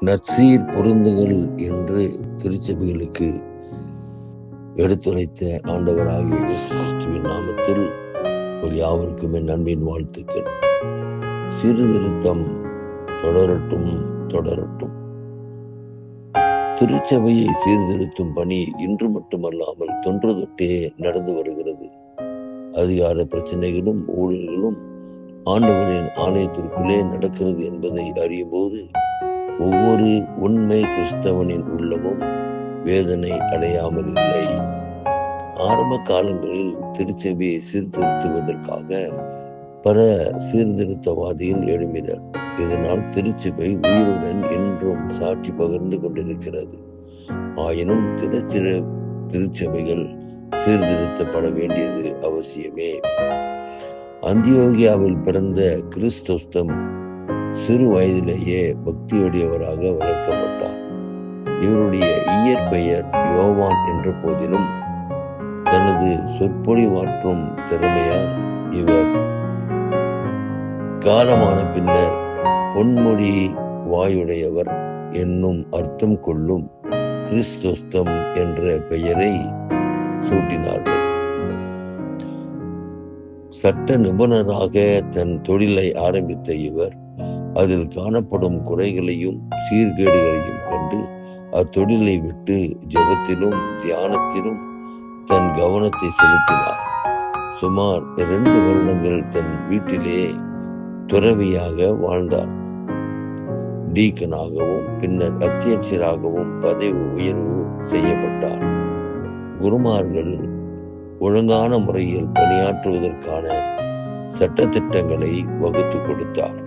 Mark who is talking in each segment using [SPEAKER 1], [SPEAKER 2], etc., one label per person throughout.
[SPEAKER 1] நற்சீர் பொருந்துகள் என்று திருச்சபைகளுக்கு எடுத்துரைத்த ஆண்டவராகிய இயேசு கிறிஸ்துவின் நாமத்தில் ஒரு யாவருக்குமே நன்மையின் வாழ்த்துக்கள். சீர்திருத்தம் தொடரட்டும் தொடரட்டும். திருச்சபையை சீர்திருத்தும் பணி இன்று மட்டுமல்லாமல் தொன்று தொட்டே நடந்து வருகிறது. அதிகார பிரச்சனைகளும் ஊழல்களும் ஆண்டவரின் ஆலயத்திற்குள்ளே நடக்கிறது என்பதை அறியும் போது ஒவ்வொரு உண்மை கிறிஸ்தவனின் உள்ளமும் வேதனை அடையாமல் இல்லை. ஆரம்ப காலங்களில் திருச்சபையை சீர்திருத்துவதற்காக பல சீர்திருத்தவாதிகள் எழுப்பினர் இதனால் திருச்சபை உயிருடன் இன்றும் சாட்சி பகிர்ந்து கொண்டிருக்கிறது. ஆயினும் திருச்சிற திருச்சபைகள் சீர்திருத்தப்பட வேண்டியது அவசியமே. அந்தியோகியாவில் பிறந்த கிறிஸ்தோஸ்தம் சிறு வயதிலேயே பக்தியுடையவராக வளர்க்கப்பட்டார். இவருடைய இயற்பெயர் யோவான் என்ற போதிலும் தனது சொற்பொழிவாற்றும் திறமையால் இவர் காலமான பின்னர் பொன்மொழி வாயுடையவர் என்னும் அர்த்தம் கொள்ளும் கிறிஸ்தோஸ்தம் என்ற பெயரை சூட்டினார்கள். சட்ட நிபுணராக தன் தொழிலை ஆரம்பித்த இவர் அதில் காணப்படும் குறைகளையும் சீர்கேடுகளையும் கண்டு அத்தொழிலை விட்டு ஜெபத்திலும் தியானத்திலும் தன் கவனத்தை செலுத்தினார். சுமார் இரண்டு வருடங்கள் தன் வீட்டிலே துறவியாக வாழ்ந்தார். டீக்கனாகவும் பின்னர் அத்தியட்சராகவும் பதவி உயர்வு செய்யப்பட்டார். குருமார்கள் ஒழுங்கான முறையில் பணியாற்றுவதற்கான சட்டத்திட்டங்களை வகுத்து கொடுத்தார்.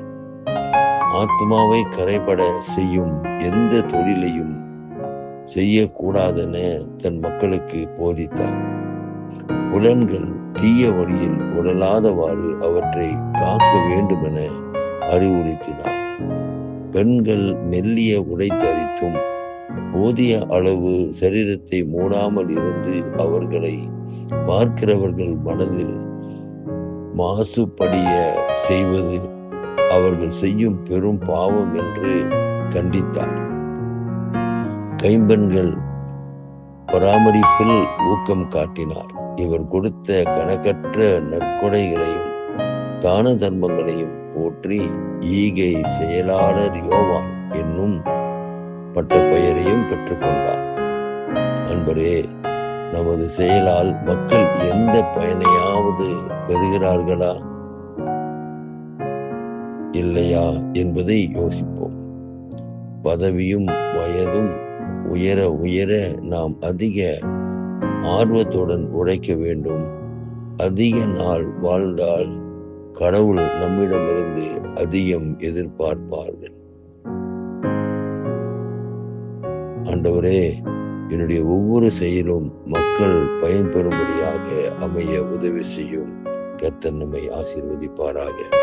[SPEAKER 1] ஆத்மாவை கரைபட செய்யும் எந்த தொழிலையும் செய்யக்கூடாதென தன் மக்களுக்கு போதித்தார். புலன்கள் தீய வழியில் உடலாதவாறு அவற்றை காக்க வேண்டுமென அறிவுறுத்தினார். பெண்கள் மெல்லிய உடை தரித்தும் போதிய அளவு சரீரத்தை மூடாமல் இருந்து அவர்களை பார்க்கிறவர்கள் மனதில் மாசுபடிய செய்வது அவர்கள் செய்யும் பெரும் பாவம் என்று கண்டித்தார். கைம்பெண்கள் பராமரிப்பில் ஊக்கம் காட்டினார். இவர் கொடுத்த கணக்கற்ற நற்கொடைகளையும் தான தர்மங்களையும் போற்றி ஈகை செயலாளர் யோவான் என்னும் பட்ட பெயரையும் பெற்றுக்கொண்டார். அன்பரே நமது செயலால் மக்கள் எந்த பயனையாவது பெறுகிறார்களா? இல்லையா என்பதை யோசிப்போம். பதவியும் வயதும் உயர உயர நாம் அதிக ஆர்வத்துடன் உழைக்க வேண்டும். அதிக நாள் வாழ்ந்தால் கடவுள் நம்மிடமிருந்து அதிகம் எதிர்பார்ப்பார்கள். ஆண்டவரே என்னுடைய ஒவ்வொரு செயலும் மக்கள் பயன்பெறும்படியாக அமைய உதவி செய்யும். கர்த்தர் நம்மை ஆசீர்வதிப்பாராக.